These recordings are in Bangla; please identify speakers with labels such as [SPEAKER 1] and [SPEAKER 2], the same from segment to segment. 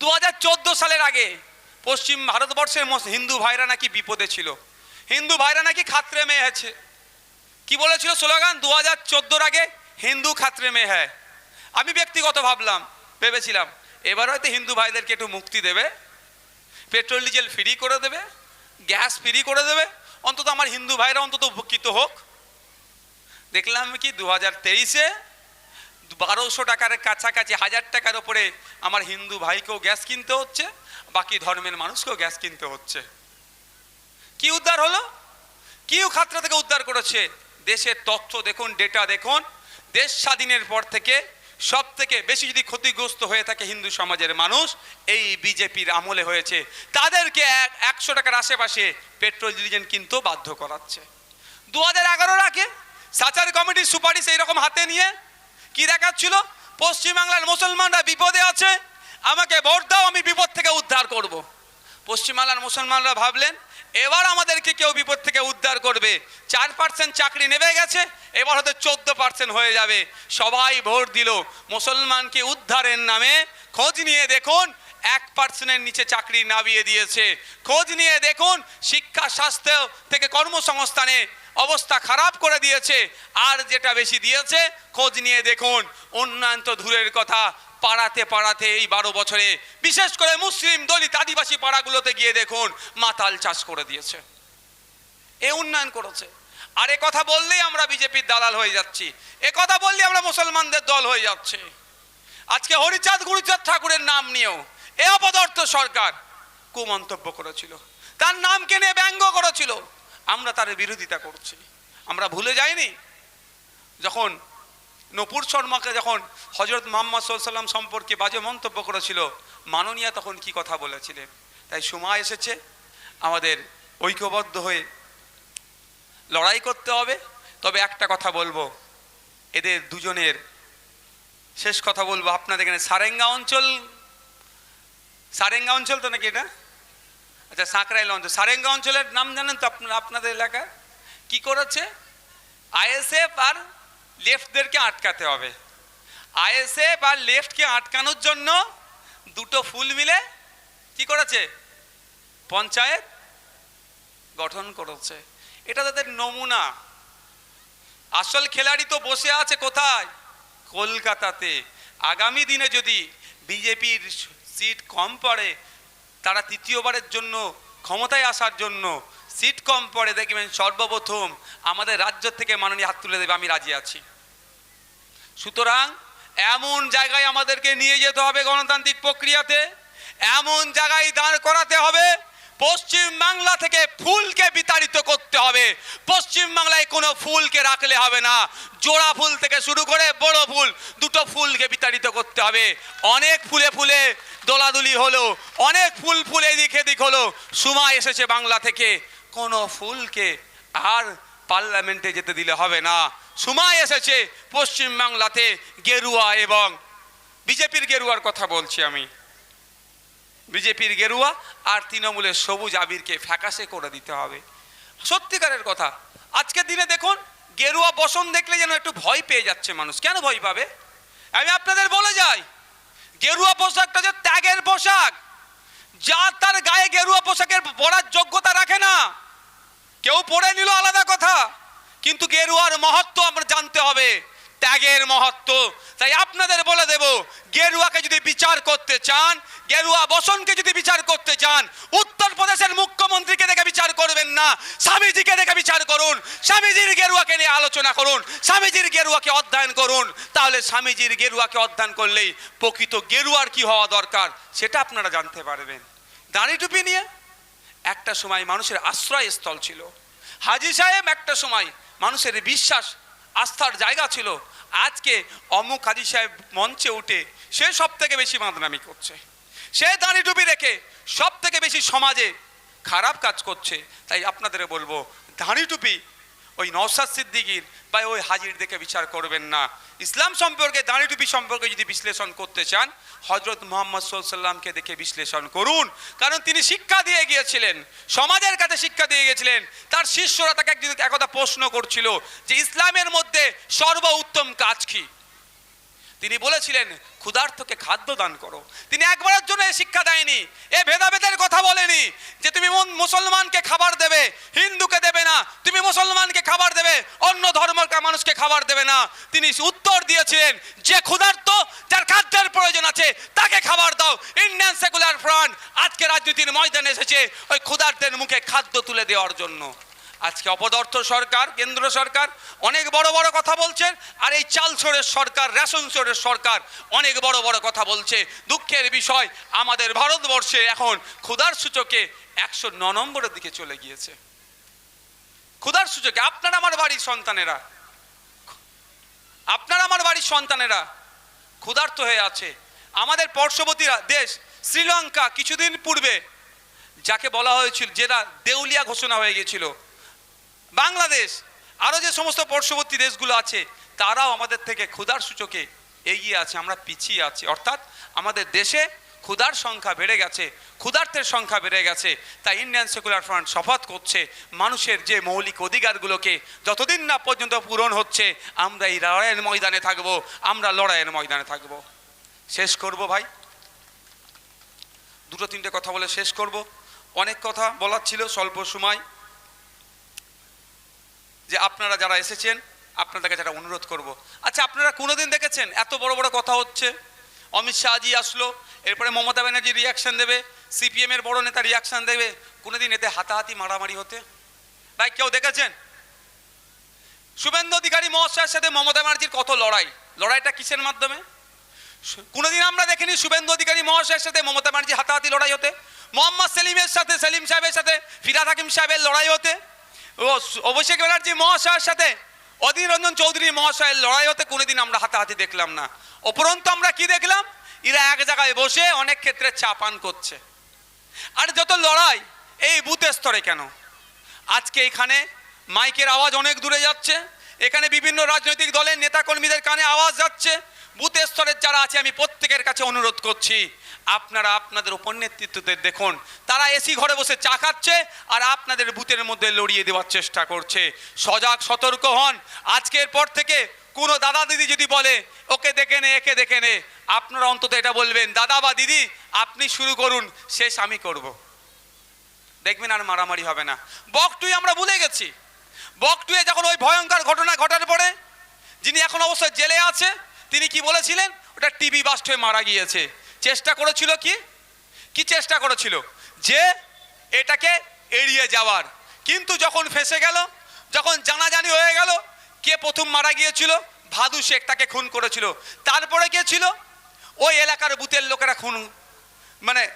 [SPEAKER 1] দু হাজার চোদ্দ সালের আগে পশ্চিম ভারতবর্ষের হিন্দু ভাইরা নাকি বিপদে ছিল। হিন্দু ভাইরা নাকি খাত্রে মেয়ে আছে কি বলেছিল স্লোগান? দু হাজার চোদ্দোর আগে হিন্দু খাত্রে মেয়ে হ্যায় আমি ব্যক্তিগত ভাবলাম, ভেবেছিলাম, এবার হয়তো হিন্দু ভাইদেরকে একটু মুক্তি দেবে, পেট্রোল, ডিজেল ফ্রি করে দেবে, গ্যাস ফ্রি করে দেবে, অন্তত আমার হিন্দু ভাইরা অন্তত উপকৃত হোক। দেখলাম কি দু হাজার তেইশে বারোশো টাকার কাছাকাছি, হাজার টাকার ওপরে আমার হিন্দু ভাইকেও গ্যাস কিনতে হচ্ছে, বাকি ধর্মের মানুষকেও গ্যাস কিনতে হচ্ছে। কি উদ্ধার হলো? কি খাতরা থেকে উদ্ধার করেছে? দেশের তথ্য দেখুন ডেটা দেখুন। দেশ স্বাধীনের পর থেকে সব থেকে বেশি যদি ক্ষতিগ্রস্ত হয়ে থাকে হিন্দু সমাজের মানুষ, এই বিজেপির আমলে হয়েছে। তাদেরকে এক একশো টাকার আশেপাশে পেট্রোল ডিজেল কিনতেও বাধ্য করাচ্ছে। দু হাজার এগারোর আগে সাচার কমিটির সুপারিশ এইরকম হাতে নিয়ে কি দেখাচ্ছিল? পশ্চিমবাংলার মুসলমানরা বিপদে আছে, আমাকে ভোট দাও, আমি বিপদ থেকে উদ্ধার করব। পশ্চিমবাংলার মুসলমানরা ভাবলেন, এবার আমাদেরকে কেউ বিপদ থেকে উদ্ধার করবে। চার পার্সেন্ট চাকরি নেমে গেছে, এবার হয়তো চোদ্দ পার্সেন্ট হয়ে যাবে। সবাই ভোট দিল। মুসলমানকে উদ্ধারের নামে? খোঁজ নিয়ে দেখুন এক পার্সেন্টের নিচে চাকরি নামিয়ে দিয়েছে। খোঁজ নিয়ে দেখুন, শিক্ষা, স্বাস্থ্য থেকে কর্মসংস্থানে অবস্থা খারাপ করে দিয়েছে। আর যেটা বেশি দিয়েছে, খোঁজ নিয়ে দেখুন, উন্নয়ন তো দূরের কথা। পাড়াতে পাড়াতে এই বারো বছরে, বিশেষ করে মুসলিম দলিত আদিবাসী পাড়াগুলোতে গিয়ে দেখুন, মাতাল চাষ করে দিয়েছে। এ উন্নয়ন করেছে। আর এ কথা বললেই আমরা বিজেপির দালাল হয়ে যাচ্ছি। এ কথা বললেই আমরা মুসলমানদের দল হয়ে যাচ্ছে। আজকে হরিচাঁদ, গুরুচাঁদ ঠাকুরের নাম নিয়েও এ অপদার্থ সরকার কুমন্তব্য করেছিল। তার নামকে নিয়ে ব্যঙ্গ করেছিল। আমরা তার বিরোধিতা করছি। আমরা ভুলে যাইনি যখন নপুর শর্মাকে যখন হজরত মোহাম্মদ সাল্লাম সম্পর্কে বাজে মন্তব্য করেছিল, মাননীয়া তখন কি কথা বলেছিলেন? তাই সময় এসেছে। আমাদের ঐক্যবদ্ধ হয়ে লড়াই করতে হবে। তবে একটা কথা বলব। এদের দুজনের শেষ কথা বলব। আপনাদের এখানে সারেঙ্গা অঞ্চল সারেঙ্গা অঞ্চল তো নাকি এটা? আচ্ছা সাঁকরাইল অঞ্চল। সারেঙ্গা অঞ্চলের নাম জানেন তো আপনাদের এলাকা কি করেছে? আইএসএফ আর লেফটদেরকে আটকাতে হবে। আইএসএফ আর লেফটকে আটকানোর জন্য দুটো ফুল মিলে কি করেছে? পঞ্চায়েত গঠন করেছে। এটা তাদের নমুনা। আসল খেলাড়ি তো বসে আছে কোথায়? কলকাতাতে। আগামী দিনে যদি বিজেপির সিট কম পড়ে, তারা তৃতীয়বারের জন্য ক্ষমতায় আসার জন্য সিট কম পড়ে। দেখবেন সর্বপ্রথম আমাদের রাজ্য থেকে মাননীয় হাত তুলে দেবে, আমি রাজি আছি। সুতরাং এমন জায়গায় আমাদেরকে নিয়ে যেতে হবে গণতান্ত্রিক প্রক্রিয়াতে, এমন জায়গায় দাঁড় করাতে হবে পশ্চিম বাংলা থেকে ফুলকে বিতাড়িত করতে হবে। পশ্চিম বাংলায় কোনো ফুলকে রাখলে হবে না। জোড়া ফুল থেকে শুরু করে বড় ফুল দুটো ফুলকে বিতাড়িত করতে হবে। অনেক ফুলে ফুলে দোলাদুলি হলো, অনেক ফুল ফুল এদিক এদিক হলো। সময় এসেছে বাংলা থেকে। কোনো ফুলকে আর পার্লামেন্টে যেতে দিলে হবে না। সময় এসেছে পশ্চিম বাংলাতে গেরুয়া এবং বিজেপির গেরুয়ার কথা বলছি আমি। বিজেপির গেরুয়া আর তৃণমূলের সবুজ আবিরকে ফ্যাকাশে করে দিতে হবে। সত্যিকারের কথা, আজকের দিনে দেখুন, গেরুয়া বসন দেখলে যেন একটু ভয় পেয়ে যাচ্ছে মানুষ। কেন ভয় পাবে? আমি আপনাদের বলে যাই, গেরুয়া পোশাকটা যে ত্যাগের পোশাক। যা তার গায়ে গেরুয়া পোশাকের পরার যোগ্যতা রাখে না। কেউ পড়ে নিল আলাদা কথা, কিন্তু গেরুয়ার মহত্ব আমরা জানতে হবে। ত্যাগের মহত্ব। তাই আপনাদের বলে দেব, গেরুয়াকে যদি বিচার করতে চান, গেরুয়া বসনকে যদি বিচার করতে চান, উত্তরপ্রদেশের মুখ্যমন্ত্রীকে দেখে বিচার করবেন না, স্বামীজিকে দেখে বিচার করুন, স্বামীজির গেরুয়াকে নিয়ে আলোচনা করুন, স্বামীজির গেরুয়াকে অধ্যয়ন করুন, তাহলে স্বামীজির গেরুয়াকে অধ্যয়ন করলেই প্রকৃত গেরুয়ার কি হওয়া দরকার, সেটা আপনারা জানতে পারবেন। দাঁড়ি টুপি নিয়ে একটা সময় মানুষের আশ্রয়স্থল ছিল। হাজি সাহেব একটা সময় মানুষের বিশ্বাস আস্থার জায়গা ছিল। আজকে অমুক হাজি সাহেব মঞ্চে উঠে সে সব থেকে বেশি মাদনামি করছে। সে দাঁড়ি ডুবি রেখে সব থেকে বেশি সমাজে খারাপ কাজ করছে। তাই আপনাদের বলব, দাঁড়ি টুপি ওই নওসাদ সিদ্দিকির বা ওই হাজির দেখে বিচার করবেন না। ইসলাম সম্পর্কে, দাঁড়ি টুপি সম্পর্কে যদি বিশ্লেষণ করতে চান হজরত মোহাম্মদ সাল্লামকে দেখে বিশ্লেষণ করুন। কারণ তিনি শিক্ষা দিয়ে গিয়েছিলেন, সমাজের কাছে শিক্ষা দিয়ে গিয়েছিলেন। তার শিষ্যরা তাকে একদিন একদা প্রশ্ন করছিল যে, ইসলামের মধ্যে সর্ব উত্তম কাজ কি? তিনি বলেছিলেন, ক্ষুধার্তকে খাদ্য দান করো। তিনি একবারের জন্য এই শিক্ষা দেয়নি, এ ভেদাভেদের কথা বলেনি যে তুমি মুসলমানকে খাবার দেবে, হিন্দুকে দেবে না, তুমি মুসলমানকে খাবার দেবে, অন্য ধর্মের মানুষকে খাবার দেবে না। তিনি উত্তর দিয়েছিলেন, যে ক্ষুধার্ত, যার খাদ্যের প্রয়োজন আছে, তাকে খাবার দাও। ইন্ডিয়ান সেকুলার ফ্রন্ট, আজকে রাজনীতির ময়দানে এসেছে, ওই ক্ষুধার্তের মুখে খাদ্য তুলে দেওয়ার জন্য। আজকে অপদার্থ সরকার, কেন্দ্র সরকার অনেক বড় বড় কথা বলছেন আর এই চাল চোরের সরকার, রেশন চোরের সরকার অনেক বড় বড় কথা বলছে। দুঃখের বিষয়, আমাদের ভারতবর্ষে এখন ক্ষুধার সূচকে একশো ন নম্বরের দিকে চলে গিয়েছে। ক্ষুধার সূচকে, আপনার আমার বাড়ির সন্তানেরা, আপনার আমার বাড়ির সন্তানেরা ক্ষুধার্ত হয়ে আছে। আমাদের পার্শ্ববর্তী রা- দেশ, শ্রীলঙ্কা কিছুদিন পূর্বে যাকে বলা হয়েছিল, যেটা দেউলিয়া ঘোষণা হয়ে গিয়েছিল বাংলাদেশ আরও যে সমস্ত পার্শ্ববর্তী দেশগুলো আছে, তারাও আমাদের থেকে ক্ষুধার সূচকে এগিয়ে আছে, আমরা পিছিয়ে আছি। অর্থাৎ আমাদের দেশে ক্ষুধার সংখ্যা বেড়ে গেছে ক্ষুধার্থের সংখ্যা বেড়ে গেছে, তাই ইন্ডিয়ান সেকুলার ফ্রন্ট শপথ করছে মানুষের যে মৌলিক অধিকারগুলোকে যতদিন না পর্যন্ত পূরণ হচ্ছে, আমরা এই লড়াইয়ের ময়দানে থাকব, আমরা লড়াইয়ের ময়দানে থাকব। শেষ করব ভাই। দুটো তিনটে কথা বলে শেষ করব। অনেক কথা বলার ছিল, স্বল্প সময়। যে আপনারা যারা এসেছেন, আপনাদের কাছে একটা অনুরোধ করব। আচ্ছা আপনারা কোনোদিন দেখেছেন এত বড় বড় কথা হচ্ছে? অমিত শাহজি আসলো, এরপরে মমতা ব্যানার্জি রিয়াকশন দেবে সিপিএম এর বড় নেতা রিয়াকশন দেবে, কোনোদিন এতে হাতাহাতি মারামারি হতে? ভাই, কেউ দেখেছেন? শুভেন্দু অধিকারী মহাশয়ের সাথে মমতা ব্যানার্জির কত লড়াই? লড়াইটা কিসের মাধ্যমে? কোনোদিন আমরা দেখিনি শুভেন্দু অধিকারী মহাশয়ের সাথে মমতা ব্যানার্জি হাতাহাতি লড়াই হতে। মোহাম্মদ সেলিমের সাথে, সেলিম সাহেবের সাথে ফিরাদ হাকিম সাহেবের লড়াই হতে। অভিষেক ব্যানার্জি মহাশয়ের সাথে, অধীর রঞ্জন চৌধুরী মহাশয়ের লড়াই হতে কোনোদিন আমরা হাতাহাতি দেখলাম না। উপরন্তু আমরা কি দেখলাম? এরা এক জায়গায় বসে অনেক ক্ষেত্রে চা পান করছে। আর যত লড়াই, এই বুথ স্তরে কেন? আজকে এখানে মাইকের আওয়াজ অনেক দূরে যাচ্ছে। এখানে বিভিন্ন রাজনৈতিক দলের নেতাকর্মীদের কানে আওয়াজ যাচ্ছে। বুথ স্তরের যারা আছে, আমি প্রত্যেকের কাছে অনুরোধ করছি আপনারা আপনাদের উপর নেতৃত্বদের দেখুন, তারা এসি ঘরে বসে চা খাচ্ছে আর আপনাদের বুথের মধ্যে লড়িয়ে দেওয়ার চেষ্টা করছে। সজাগ, সতর্ক হন। আজকের পর থেকে কোনো দাদা দিদি যদি বলে, ওকে দেখে নে, একে দেখে নে, আপনারা অন্তত এটা বলবেন, দাদা বা দিদি, আপনি শুরু করুন, শেষ আমি করব। দেখবেন আর মারামারি হবে না। বকটুই আমরা ভুলে গেছি। বকটুয়ে যখন ওই ভয়ঙ্কর ঘটনা ঘটার পরে, যিনি এখন অবশ্যই জেলে আছে, তিনি কি বলেছিলেন? ওটা টিভি বাস্ট হয়ে মারা গিয়েছে। চেষ্টা করেছিল কি? কি চেষ্টা করেছিল? যে এটাকে এড়িয়ে যাওয়ার। কিন্তু যখন ফেসে গেল, যখন জানাজানি হয়ে গেল, কে প্রথম মারা গিয়েছিল? ভাদু শেখ তাকে খুন করেছিল। তারপরে কে ছিল? ওই এলাকার বুথের লোকেরা খুন মানে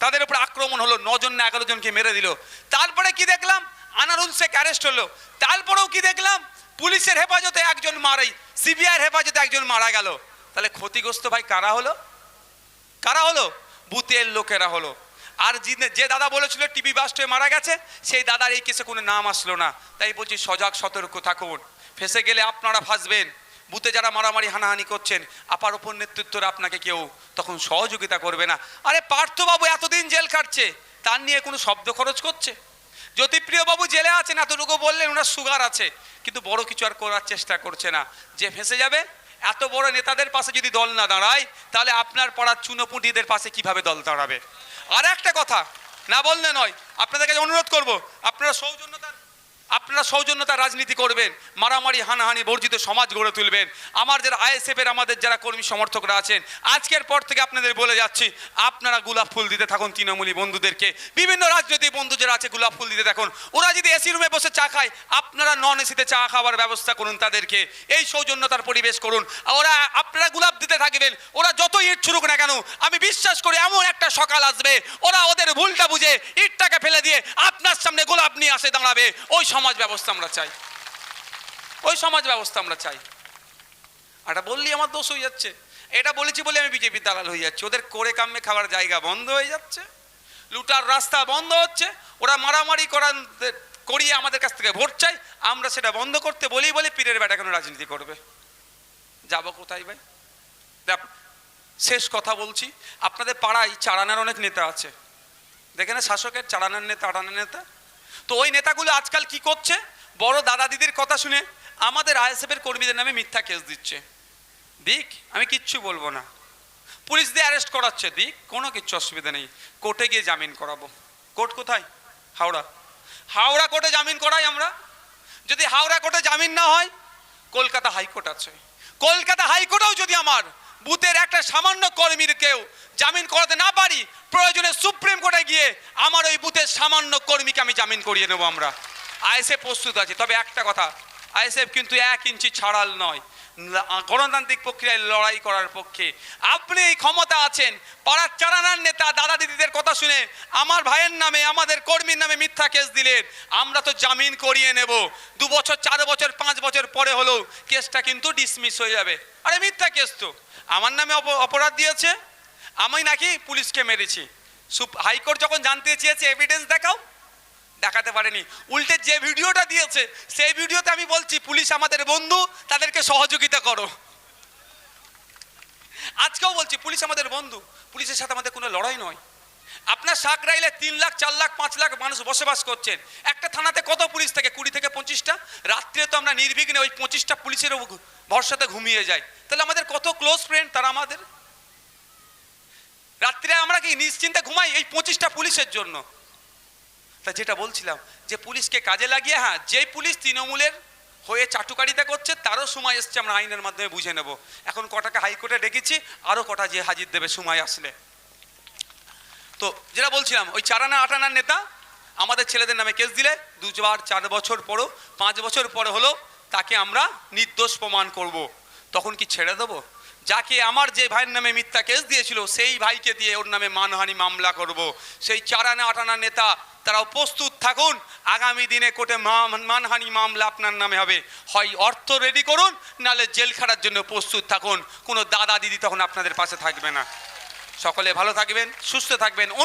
[SPEAKER 1] তাদের উপর আক্রমণ হলো, নজন না এগারো জনকে মেরে দিল। তারপরে কি দেখলাম? আনারুল শেখ অ্যারেস্ট হলো। তারপরেও কি দেখলাম? পুলিশের হেফাজতে একজন মারাই, সিবিআইয়ের হেফাজতে একজন মারা গেল। তাহলে ক্ষতিগ্রস্ত ভাই কারা হলো? কারা হলো? বুথের লোকেরা হলো। আর যে দাদা বলেছিল টিভি বাস্ট মারা গেছে, সেই দাদার এই কেসে কোনো নাম আসলো না। তাই বলছি, সজাগ, সতর্ক থাকুন। ফেসে গেলে আপনারা ফাঁসবেন। বুথে যারা মারামারি, হানাহানি করছেন, আপার ওপর নেতৃত্বরা আপনাকে কেউ তখন সহযোগিতা করবে না। আরে পার্থবাবু এতদিন জেল কাটছে তার নিয়ে কোনো শব্দ খরচ করছে? বাবু জেলে আছেন, এতটুকু বললেন, ওনার সুগার আছে। কিন্তু বড় কিছু আর করার চেষ্টা করছে না। যে ফেসে যাবে এত বড় নেতাদের পাশে যদি দল না দাঁড়ায়, তাহলে আপনার পাড়ার চুনোপুটিদের পাশে কীভাবে দল দাঁড়াবে? আর একটা কথা, না বললে নয়, আপনাদের কাছে অনুরোধ করব, আপনারা সৌজন্যতার আপনারা সৌজন্যতা রাজনীতি করবেন, মারামারি, হানাহানি বর্জিত সমাজ গড়ে তুলবেন। আমার যারা আইএসএফ এর, আমাদের যারা কর্মী সমর্থকরা আছেন, আজকের পর থেকে আপনাদের বলে যাচ্ছি, আপনারা গোলাপ ফুল দিতে থাকুন তৃণমূলী বন্ধুদেরকে। বিভিন্ন রাজনৈতিক বন্ধু যারা আছে, গোলাপ ফুল দিতে থাকুন। ওরা যদি এসি রুমে বসে চা খায়, আপনারা নন এসিতে চা খাওয়ার ব্যবস্থা করুন তাদেরকে। এই সৌজন্যতার পরিবেশ করুন। ওরা, আপনারা গোলাপ দিতে থাকবেন, ওরা যত ইট ছুড়ুক না কেন, আমি বিশ্বাস করি এমন একটা সকাল আসবে, ওরা ওদের ভুলটা বুঝে, ইটটাকে ফেলে দিয়ে আপনার সামনে গোলাপ নিয়ে আসে দাঁড়াবে। ওই সমাজ ব্যবস্থা আমরা চাই। ওই সমাজ ব্যবস্থা আমরা চাই। এটা বললি আমার দোষ হয়ে যাচ্ছে। এটা বলেছি বলে আমি বিজেপি দালাল হয়ে যাচ্ছি। ওদের করে কামে খাওয়ার জায়গা বন্ধ হয়ে যাচ্ছে। লুটার রাস্তা বন্ধ হচ্ছে। ওরা মারামারি করার করিয়ে আমাদের কাছ থেকে ভোট চাই। আমরা সেটা বন্ধ করতে বলি বলে পীরের বেটা কেন রাজনীতি করবে? যাব কোথায় ভাই? শেষ কথা বলছি। আপনাদের পাড়ায় চারানার অনেক নেতা আছে। দেখে না শাসকের চারানার নেতা আটানার নেতা। তো ওই নেতাগুলো আজকাল কি করছে? বড় দাদা দিদির কথা শুনে আমাদের আইএসএফের কর্মীদের নামে মিথ্যা কেস দিচ্ছে। দিক, আমি কিচ্ছু বলব না। পুলিশ দিয়ে অ্যারেস্ট করাচ্ছে। দিক, কোনো কিচ্ছু অসুবিধা নেই। কোর্টে গিয়ে জামিন করাবো। কোর্ট কোথায়? হাওড়া। হাওড়া কোর্টে জামিন করাই আমরা। যদি হাওড়া কোর্টে জামিন না হয়, কলকাতা হাইকোর্ট আছে। কলকাতা হাইকোর্টেও যদি আমার বুথের একটা সামান্য কর্মীর কেউ জামিন করাতে না পারি, প্রয়োজনে সুপ্রিম কোর্টে গিয়ে আমার ওই বুথের সামান্য কর্মীকে আমি জামিন করিয়ে নেব আমরা। আইএসএফ প্রস্তুত আছে, তবে একটা কথা, আইএসএফ কিন্তু এক ইঞ্চি ছাড়াল নয়। গণতান্ত্রিক প্রক্রিয়ায় লড়াই করার পক্ষে। আপনি এই ক্ষমতা আছেন, পাড়ার চারানার নেতা, দাদা দিদিদের কথা শুনে আমার ভাইয়ের নামে, আমাদের কর্মীর নামে মিথ্যা কেস দিলেন। আমরা তো জামিন করিয়ে নেব। দু বছর, চার বছর, পাঁচ বছর পরে হলেও কেসটা কিন্তু ডিসমিস হয়ে যাবে। আরে মিথ্যা কেস তো। আমার নামে অপ- অপরাধ দিয়েছে। আমি নাকি পুলিশকে মেরেছি। সুপ- হাইকোর্ট যখন জানতে চেয়েছে এভিডেন্স দেখাও। দেখাতে পারেনি। উল্টে যে ভিডিওটা দিয়েছে, সেই ভিডিওতে আমি বলছি, পুলিশ আমাদের বন্ধু, তাদেরকে সহযোগিতা করো। আজকেও বলছি, পুলিশ আমাদের বন্ধু, পুলিশের সাথে আমাদের কোনো লড়াই নয়। আপনার সাকরাইলে তিন লাখ, চার লাখ, পাঁচ লাখ মানুষ বসবাস করছেন। একটা থানাতে কত পুলিশ থাকে? কুড়ি থেকে পঁচিশটা? রাত্রে তো আমরা নির্বিঘ্নে ওই পঁচিশটা পুলিশের ভরসাতে ঘুমিয়ে যাই। তাহলে আমাদের কত ক্লোজ ফ্রেন্ড তারা আমাদের? রাত্রে আমরা কি নিশ্চিন্তে ঘুমাই এই পঁচিশটা পুলিশের জন্য? তা যেটা বলছিলাম, যে পুলিশকে কাজে লাগিয়ে হ্যাঁ যেই পুলিশ তৃণমূলের হয়ে চাটুকারিতা করছে, তারও সময় এসছে, আমরা আইনের মাধ্যমে বুঝে নেব। এখন কটাকে হাইকোর্টে ডেকেছি, আরও কটা যে হাজির দেবে সময় আসলে। তো যেটা বলছিলাম, ওই চারানা আটানার নেতা, আমাদের ছেলেদের নামে কেস দিলে, দুবার চার বছর পরও, পাঁচ বছর পরে হলো, তাকে আমরা নির্দোষ প্রমাণ করব। তখন কি ছেড়ে দেবো? যাকে আমার যে ভাইয়ের নামে মিথ্যা কেস দিয়েছিল, সেই ভাইকে দিয়ে ওর নামে মানহানি মামলা করব। সেই চারানা আটানা নেতা, তারাও প্রস্তুত থাকুন, আগামী দিনে কোর্টে মানহানি মামলা আপনার নামে হবে। হয় অর্থ রেডি করুন, নালে জেল খাটার জন্য প্রস্তুত থাকুন। কোনো দাদা দিদি তখন আপনাদের পাশে থাকবে না। সকলে ভালো থাকবেন, সুস্থ থাকবেন। অনু